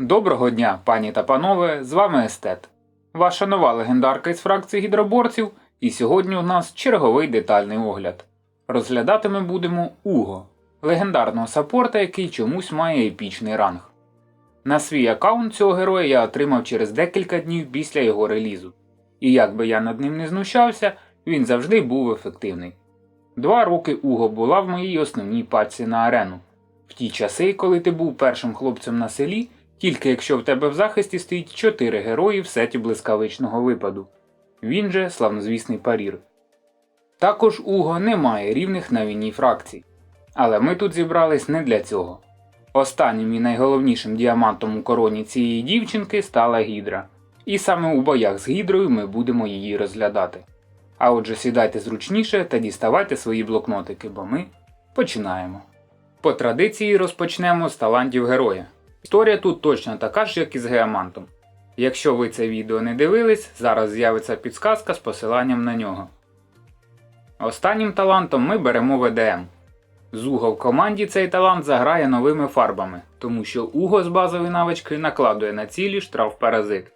Доброго дня, пані та панове, з вами Естет. Ваша нова легендарка із фракції гідроборців, і сьогодні у нас черговий детальний огляд. Розглядати ми будемо Уго, легендарного саппорта, який чомусь має епічний ранг. На свій аккаунт цього героя я отримав через декілька днів після його релізу. І як би я над ним не знущався, він завжди був ефективний. Два роки Уго була в моїй основній пачці на арену. В ті часи, коли ти був першим хлопцем на селі, тільки якщо в тебе в захисті стоїть 4 герої в сеті блискавичного випаду. Він же славнозвісний парір. Також Уго не має рівних на війні фракцій. Але ми тут зібрались не для цього. Останнім і найголовнішим діамантом у короні цієї дівчинки стала гідра. І саме у боях з гідрою ми будемо її розглядати. А отже, сідайте зручніше та діставайте свої блокнотики, бо ми починаємо. По традиції розпочнемо з талантів героя. Історія тут точно така ж, як і з геомантом. Якщо ви це відео не дивились, зараз з'явиться підсказка з посиланням на нього. Останнім талантом ми беремо ВДМ. З Уго в команді цей талант заграє новими фарбами, тому що Уго з базової навички накладує на цілі штраф паразит.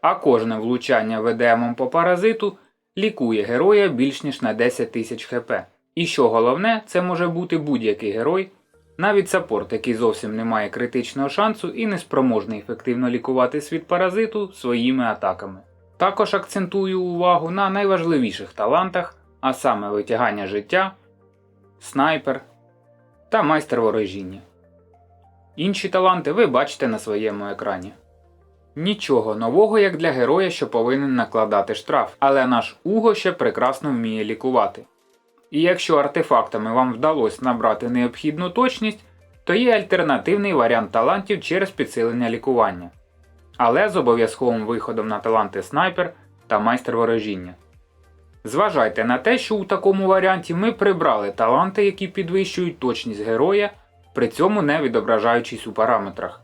А кожне влучання ВДМом по паразиту лікує героя більш ніж на 10 тисяч хп. І що головне, це може бути будь-який герой, навіть саппорт, який зовсім не має критичного шансу і не спроможний ефективно лікувати світ паразиту своїми атаками. Також акцентую увагу на найважливіших талантах, а саме витягання життя, снайпер та майстер ворожіння. Інші таланти ви бачите на своєму екрані. Нічого нового, як для героя, що повинен накладати штраф, але наш Уго ще прекрасно вміє лікувати. І якщо артефактами вам вдалося набрати необхідну точність, то є альтернативний варіант талантів через підсилення лікування, але з обов'язковим виходом на таланти снайпер та майстер ворожіння. Зважайте на те, що у такому варіанті ми прибрали таланти, які підвищують точність героя, при цьому не відображаючись у параметрах.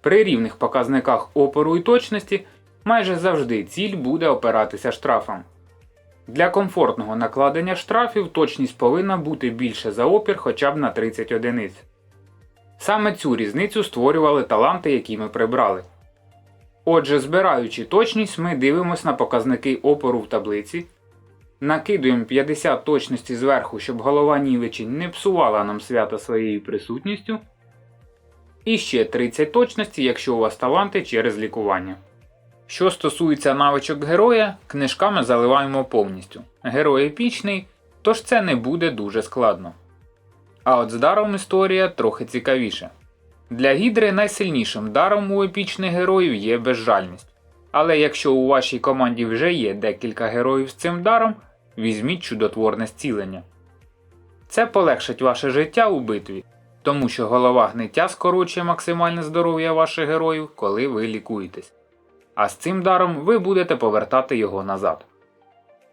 При рівних показниках опору і точності майже завжди ціль буде опиратися штрафом. Для комфортного накладення штрафів точність повинна бути більше за опір хоча б на 30 одиниць. Саме цю різницю створювали таланти, які ми прибрали. Отже, збираючи точність, ми дивимося на показники опору в таблиці, накидуємо 50 точності зверху, щоб голова нівечень не псувала нам свято своєю присутністю, і ще 30 точності, якщо у вас таланти через лікування. Що стосується навичок героя, книжками заливаємо повністю. Герой епічний, тож це не буде дуже складно. А от з даром історія трохи цікавіше. Для гідри найсильнішим даром у епічних героїв є безжальність. Але якщо у вашій команді вже є декілька героїв з цим даром, візьміть чудотворне зцілення. Це полегшить ваше життя у битві, тому що голова гниття скорочує максимальне здоров'я ваших героїв, коли ви лікуєтесь а з цим даром ви будете повертати його назад.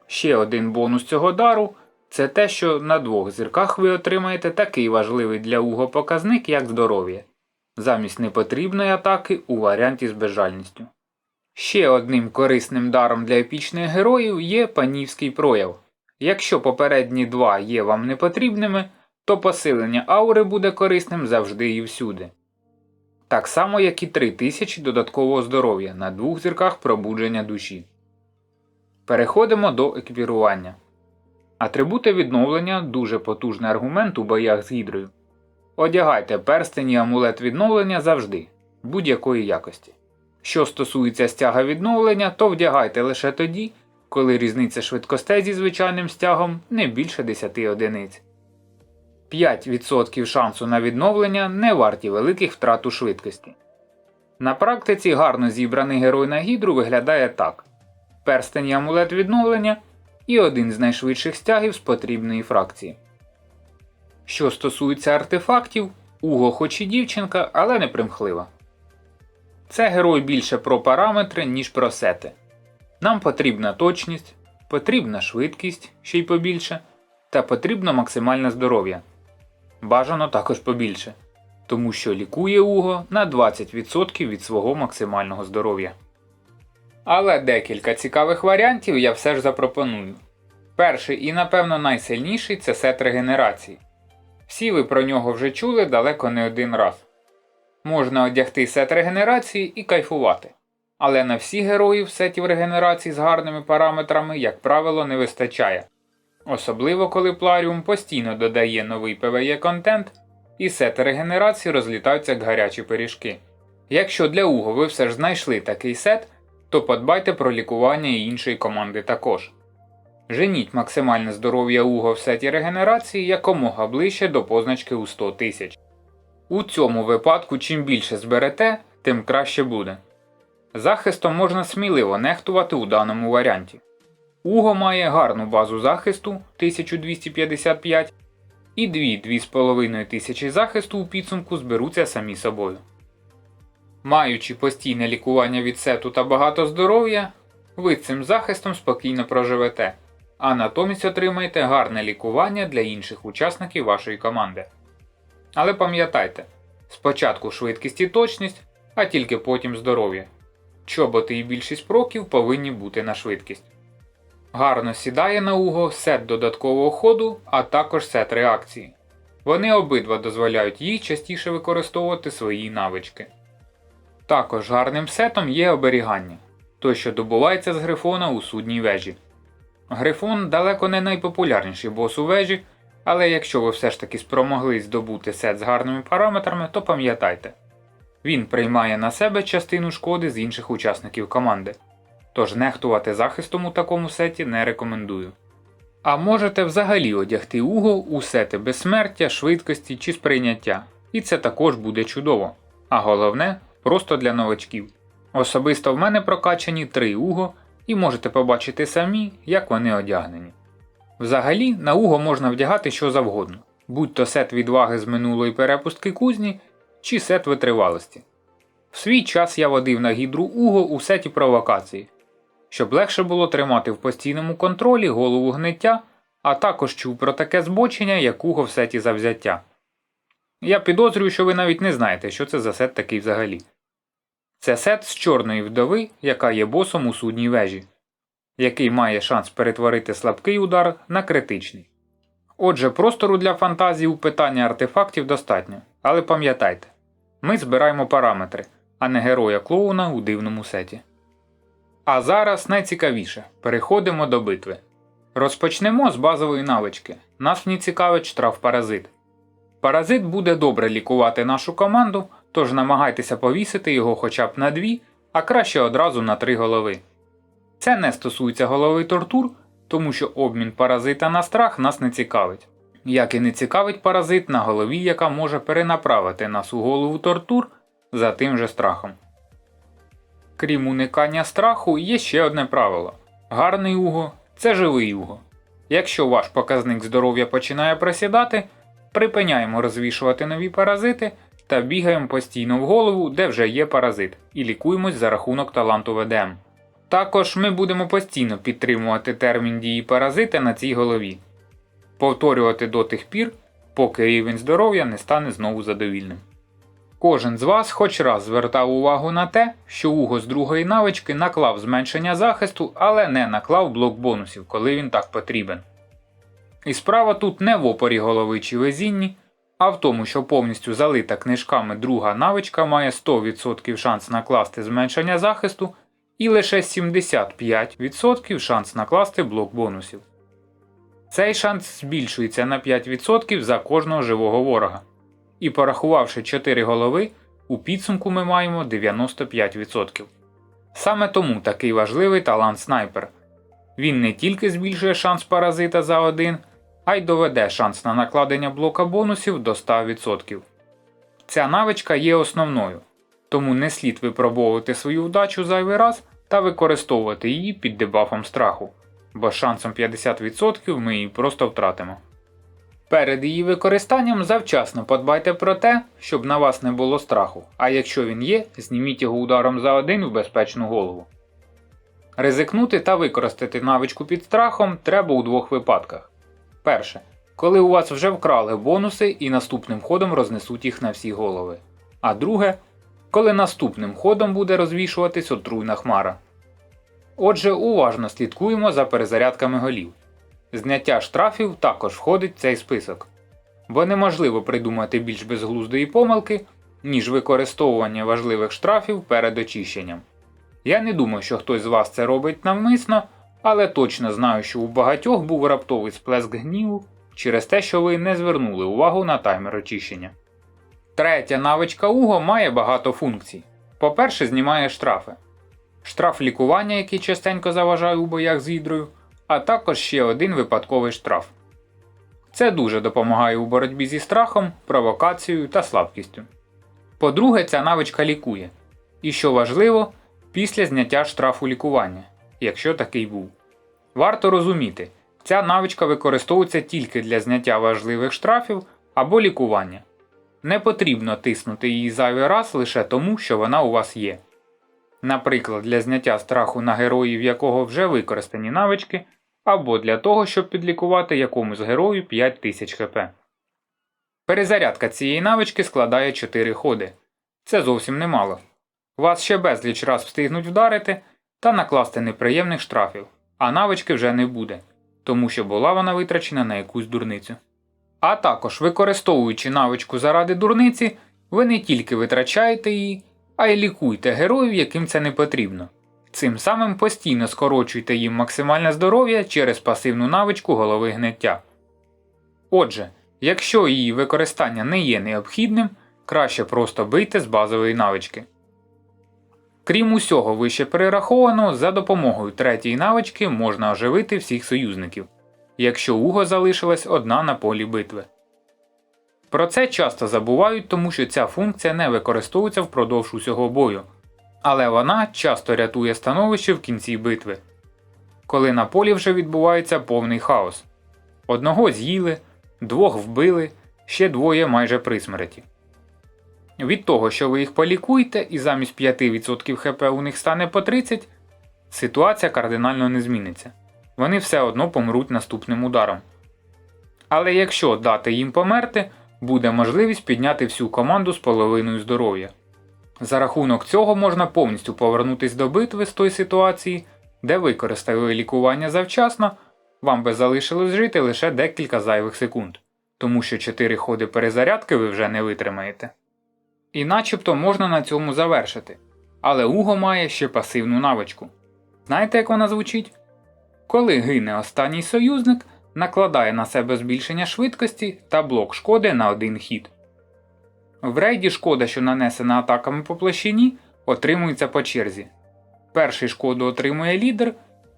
Ще один бонус цього дару це те, що на двох зірках ви отримаєте такий важливий для Уго показник, як здоров'я, замість непотрібної атаки у варіанті з безжальністю. Ще одним корисним даром для епічних героїв є панівський прояв. Якщо попередні два є вам непотрібними, то посилення аури буде корисним завжди і всюди так само як і 3000 додаткового здоров'я на двох зірках пробудження душі. Переходимо до екіпірування. Атрибути відновлення дуже потужний аргумент у боях з гідрою. Одягайте перстень і амулет відновлення завжди, будь-якої якості. Що стосується стяга відновлення, то вдягайте лише тоді, коли різниця швидкостей зі звичайним стягом не більше 10 одиниць. 5% шансу на відновлення не варті великих втрат у швидкості. На практиці гарно зібраний герой на гідру виглядає так: перстень і амулет відновлення і один з найшвидших стягів з потрібної фракції. Що стосується артефактів, Уго хоч і дівчинка, але не примхлива. Це герой більше про параметри, ніж про сети. Нам потрібна точність, потрібна швидкість ще й побільше, та потрібно максимальне здоров'я. Бажано також побільше, тому що лікує Уго на 20% від свого максимального здоров'я. Але декілька цікавих варіантів я все ж запропоную. Перший і, напевно, найсильніший це сет регенерації. Всі ви про нього вже чули далеко не один раз. Можна одягти сет регенерації і кайфувати. Але на всіх героїв сетів регенерації з гарними параметрами, як правило, не вистачає. Особливо коли Пларіум постійно додає новий PvE контент, і сети регенерації розлітаються як гарячі пиріжки. Якщо для Уго ви все ж знайшли такий сет, то подбайте про лікування і іншої команди також. Женіть максимальне здоров'я Уго в сеті регенерації якомога ближче до позначки у 100 тисяч. У цьому випадку, чим більше зберете, тим краще буде. Захистом можна сміливо нехтувати у даному варіанті. Уго має гарну базу захисту 1255 і 2-2,5 тисячі захисту у підсумку зберуться самі собою. Маючи постійне лікування від сету та багато здоров'я, ви цим захистом спокійно проживете, а натомість отримаєте гарне лікування для інших учасників вашої команди. Але пам'ятайте, спочатку швидкість і точність, а тільки потім здоров'я. Чоботи і більшість проків повинні бути на швидкість. Гарно сідає на уго сет додаткового ходу, а також сет реакції. Вони обидва дозволяють їй частіше використовувати свої навички. Також гарним сетом є оберігання, той, що добувається з грифона у судній вежі. Грифон далеко не найпопулярніший бос у вежі, але якщо ви все ж таки спромоглись здобути сет з гарними параметрами, то пам'ятайте, він приймає на себе частину шкоди з інших учасників команди, тож нехтувати захистом у такому сеті не рекомендую. А можете взагалі одягти уго у сети безсмертя, швидкості чи сприйняття, і це також буде чудово. А головне просто для новачків. Особисто в мене прокачані три уго, і можете побачити самі, як вони одягнені. Взагалі, на уго можна вдягати що завгодно, будь то сет відваги з минулої перепустки кузні чи сет витривалості. В свій час я водив на гідру уго у сеті провокації, щоб легше було тримати в постійному контролі голову гниття, а також чув про таке збочення, як уго в сеті завзяття. Я підозрюю, що ви навіть не знаєте, що це за сет такий взагалі. Це сет з чорної вдови, яка є босом у судній вежі, який має шанс перетворити слабкий удар на критичний. Отже, простору для фантазії у питанні артефактів достатньо, але пам'ятайте, ми збираємо параметри, а не героя клоуна у дивному сеті. А зараз найцікавіше переходимо до битви. Розпочнемо з базової навички. Нас ній цікавить штраф-паразит. Паразит буде добре лікувати нашу команду, тож намагайтеся повісити його хоча б на дві, а краще одразу на три голови. Це не стосується голови тортур, тому що обмін паразита на страх нас не цікавить. Як і не цікавить паразит на голові, яка може перенаправити нас у голову тортур за тим же страхом. Крім уникання страху, є ще одне правило: гарний уго це живий уго. Якщо ваш показник здоров'я починає просідати, припиняємо розвішувати нові паразити та бігаємо постійно в голову, де вже є паразит, і лікуємось за рахунок таланту ВДМ. Також ми будемо постійно підтримувати термін дії паразита на цій голові, повторювати до тих пір, поки рівень здоров'я не стане знову задовільним. Кожен з вас хоч раз звертав увагу на те, що Уго з другої навички наклав зменшення захисту, але не наклав блок бонусів, коли він так потрібен. І справа тут не в опорі голови чи везінні, а в тому, що повністю залита книжками друга навичка має 100% шанс накласти зменшення захисту і лише 75% шанс накласти блок бонусів. Цей шанс збільшується на 5% за кожного живого ворога. І порахувавши 4 голови, у підсумку ми маємо 95%. Саме тому такий важливий талант снайпер. Він не тільки збільшує шанс паразита за один, а й доведе шанс на накладення блока бонусів до 100%. Ця навичка є основною, тому не слід випробовувати свою вдачу зайвий раз та використовувати її під дебафом страху, бо шансом 50% ми її просто втратимо. Перед її використанням завчасно подбайте про те, щоб на вас не було страху, а якщо він є, зніміть його ударом за один в безпечну голову. Ризикнути та використати навичку під страхом треба у двох випадках. Перше. Коли у вас вже вкрали бонуси і наступним ходом рознесуть їх на всі голови. А друге, коли наступним ходом буде розвішуватись отруйна хмара. Отже, уважно слідкуємо за перезарядками голів. Зняття штрафів також входить в цей список, бо неможливо придумати більш безглуздої помилки, ніж використовування важливих штрафів перед очищенням. Я не думаю, що хтось з вас це робить навмисно, але точно знаю, що у багатьох був раптовий сплеск гніву через те, що ви не звернули увагу на таймер очищення. Третя навичка Уго має багато функцій. По-перше, знімає штрафи. Штраф лікування, який частенько заважає у боях з гідрою, а також ще один випадковий штраф. Це дуже допомагає у боротьбі зі страхом, провокацією та слабкістю. По-друге, ця навичка лікує. І що важливо, після зняття штрафу лікування, якщо такий був. Варто розуміти, ця навичка використовується тільки для зняття важливих штрафів або лікування. Не потрібно тиснути її зайвий раз лише тому, що вона у вас є. Наприклад, для зняття страху на героїв, якого вже використані навички, або для того, щоб підлікувати якомусь герою 5000 хп. Перезарядка цієї навички складає 4 ходи. Це зовсім немало. Вас ще безліч раз встигнуть вдарити та накласти неприємних штрафів, а навички вже не буде, тому що була вона витрачена на якусь дурницю. А також, використовуючи навичку заради дурниці, ви не тільки витрачаєте її, а й лікуєте героїв, яким це не потрібно. Цим самим постійно скорочуйте їм максимальне здоров'я через пасивну навичку голови гниття. Отже, якщо її використання не є необхідним, краще просто бийте з базової навички. Крім усього вище перерахованого, за допомогою третьої навички можна оживити всіх союзників, якщо уго залишилась одна на полі битви. Про це часто забувають, тому що ця функція не використовується впродовж усього бою, але вона часто рятує становище в кінці битви, коли на полі вже відбувається повний хаос. Одного з'їли, двох вбили, ще двоє майже при смерті. Від того, що ви їх полікуєте і замість 5% хп у них стане по 30, ситуація кардинально не зміниться. Вони все одно помруть наступним ударом. Але якщо дати їм померти, буде можливість підняти всю команду з половиною здоров'я. За рахунок цього можна повністю повернутися до битви з тої ситуації, де використали лікування завчасно, вам би залишилось жити лише декілька зайвих секунд, тому що 4 ходи перезарядки ви вже не витримаєте. І начебто можна на цьому завершити. Але Уго має ще пасивну навичку. Знаєте, як вона звучить? Коли гине останній союзник, накладає на себе збільшення швидкості та блок шкоди на один хід. В рейді шкода, що нанесена атаками по площині, отримується по черзі. Перший шкоду отримує лідер,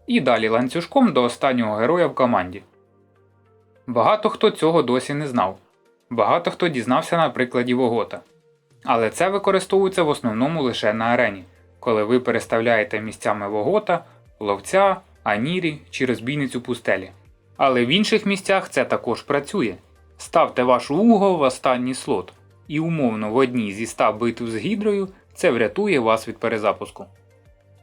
і далі ланцюжком до останнього героя в команді. Багато хто цього досі не знав. Багато хто дізнався на прикладі Вогота. Але це використовується в основному лише на арені, коли ви переставляєте місцями Вогота, ловця, анірі чи розбійницю пустелі. Але в інших місцях це також працює. Ставте вашу уго в останній слот, і умовно в одній зі 100 битв з гідрою це врятує вас від перезапуску.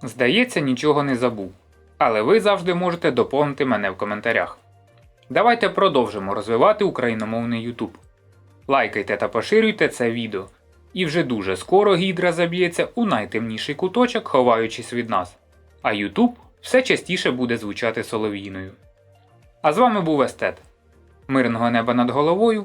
Здається, нічого не забув, але ви завжди можете доповнити мене в коментарях. Давайте продовжимо розвивати україномовний YouTube. Лайкайте та поширюйте це відео. І вже дуже скоро гідра заб'ється у найтемніший куточок, ховаючись від нас. А YouTube все частіше буде звучати солов'їною. А з вами був Естет. Мирного неба над головою